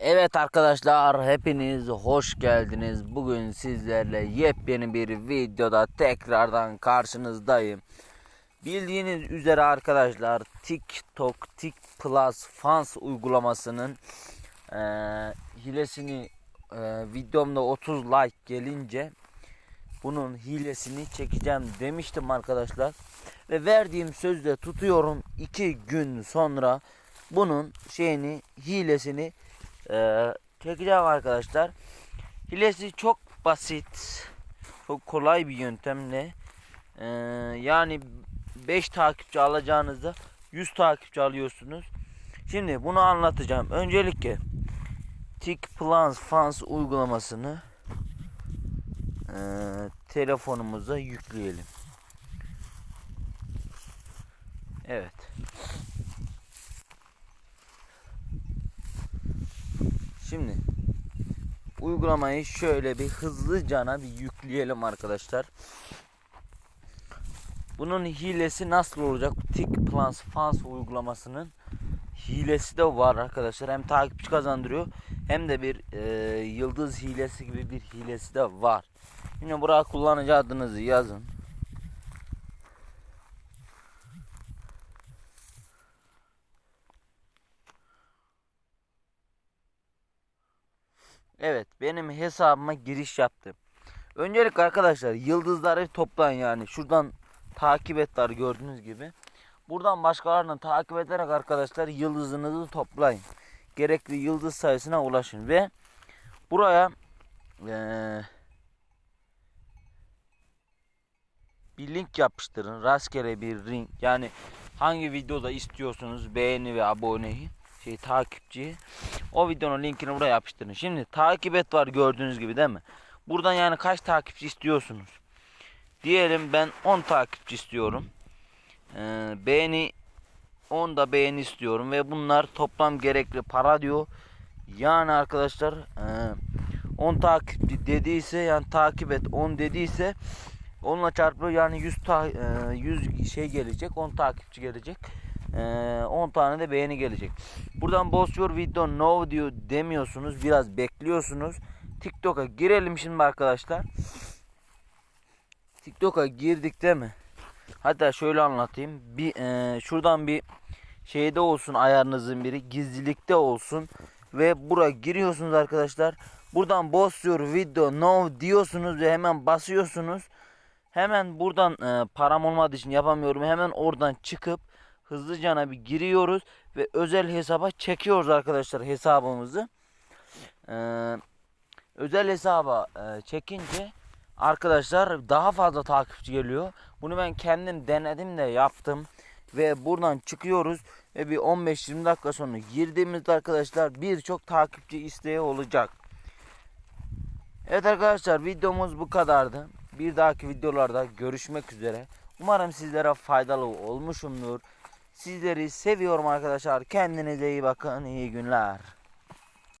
Evet arkadaşlar hepiniz hoş geldiniz. Bugün sizlerle yepyeni bir videoda tekrardan karşınızdayım. Bildiğiniz üzere arkadaşlar TikTok Tik Plus Fans uygulamasının eee, hilesini eee, videomda 30 like gelince bunun hilesini çekeceğim demiştim arkadaşlar. Ve verdiğim sözde tutuyorum 2 gün sonra bunun şeyini hilesini eee, çekeceğim arkadaşlar. Hilesi çok basit. Çok kolay bir yöntemle eee, yani 5 takipçi alacağınızda 100 takipçi alıyorsunuz. Şimdi bunu anlatacağım. Öncelikle Tik Plans Fans uygulamasını eee, telefonumuza yükleyelim. Evet. Şimdi uygulamayı şöyle bir hızlıcana bir yükleyelim arkadaşlar. Bunun hilesi nasıl olacak? Tik Plans Fans uygulamasının hilesi de var arkadaşlar. Hem takipçi kazandırıyor hem de bir e, yıldız hilesi gibi bir hilesi de var. Şimdi buraya kullanıcı adınızı yazın. Evet benim hesabıma giriş yaptım. Öncelikle arkadaşlar yıldızları toplayın yani. Şuradan takip et var gördüğünüz gibi. Buradan başkalarını takip ederek arkadaşlar yıldızınızı toplayın. Gerekli yıldız sayısına ulaşın ve buraya eee, bir link yapıştırın. Rastgele bir link. Yani hangi videoda istiyorsunuz beğeni ve aboneyi şey takipçiyi o videonun linkini buraya yapıştırın. Şimdi takip et var gördüğünüz gibi değil mi? Buradan yani kaç takipçi istiyorsunuz? Diyelim ben 10 takipçi istiyorum. Ee, beğeni 10 da beğeni istiyorum ve bunlar toplam gerekli para diyor. Yani arkadaşlar e, 10 takipçi dediyse yani takip et 10 dediyse onunla çarpıyor yani 100 ta, e, 100 şey gelecek 10 takipçi gelecek. Ee, 10 tane de beğeni gelecek. Buradan boss your video no diyor demiyorsunuz. Biraz bekliyorsunuz. TikTok'a girelim şimdi arkadaşlar. TikTok'a girdik değil mi? Hatta şöyle anlatayım. Bir e, şuradan bir şeyde olsun ayarınızın biri gizlilikte olsun ve buraya giriyorsunuz arkadaşlar. Buradan boss your video no diyorsunuz ve hemen basıyorsunuz. Hemen buradan e, param olmadığı için yapamıyorum. Hemen oradan çıkıp hızlıcana bir giriyoruz ve özel hesaba çekiyoruz arkadaşlar hesabımızı. Ee, özel hesaba e, çekince arkadaşlar daha fazla takipçi geliyor. Bunu ben kendim denedim de yaptım ve buradan çıkıyoruz ve bir 15-20 dakika sonra girdiğimizde arkadaşlar birçok takipçi isteği olacak. Evet arkadaşlar videomuz bu kadardı. Bir dahaki videolarda görüşmek üzere. Umarım sizlere faydalı olmuşumdur. Sizleri seviyorum arkadaşlar. Kendinize iyi bakın. İyi günler.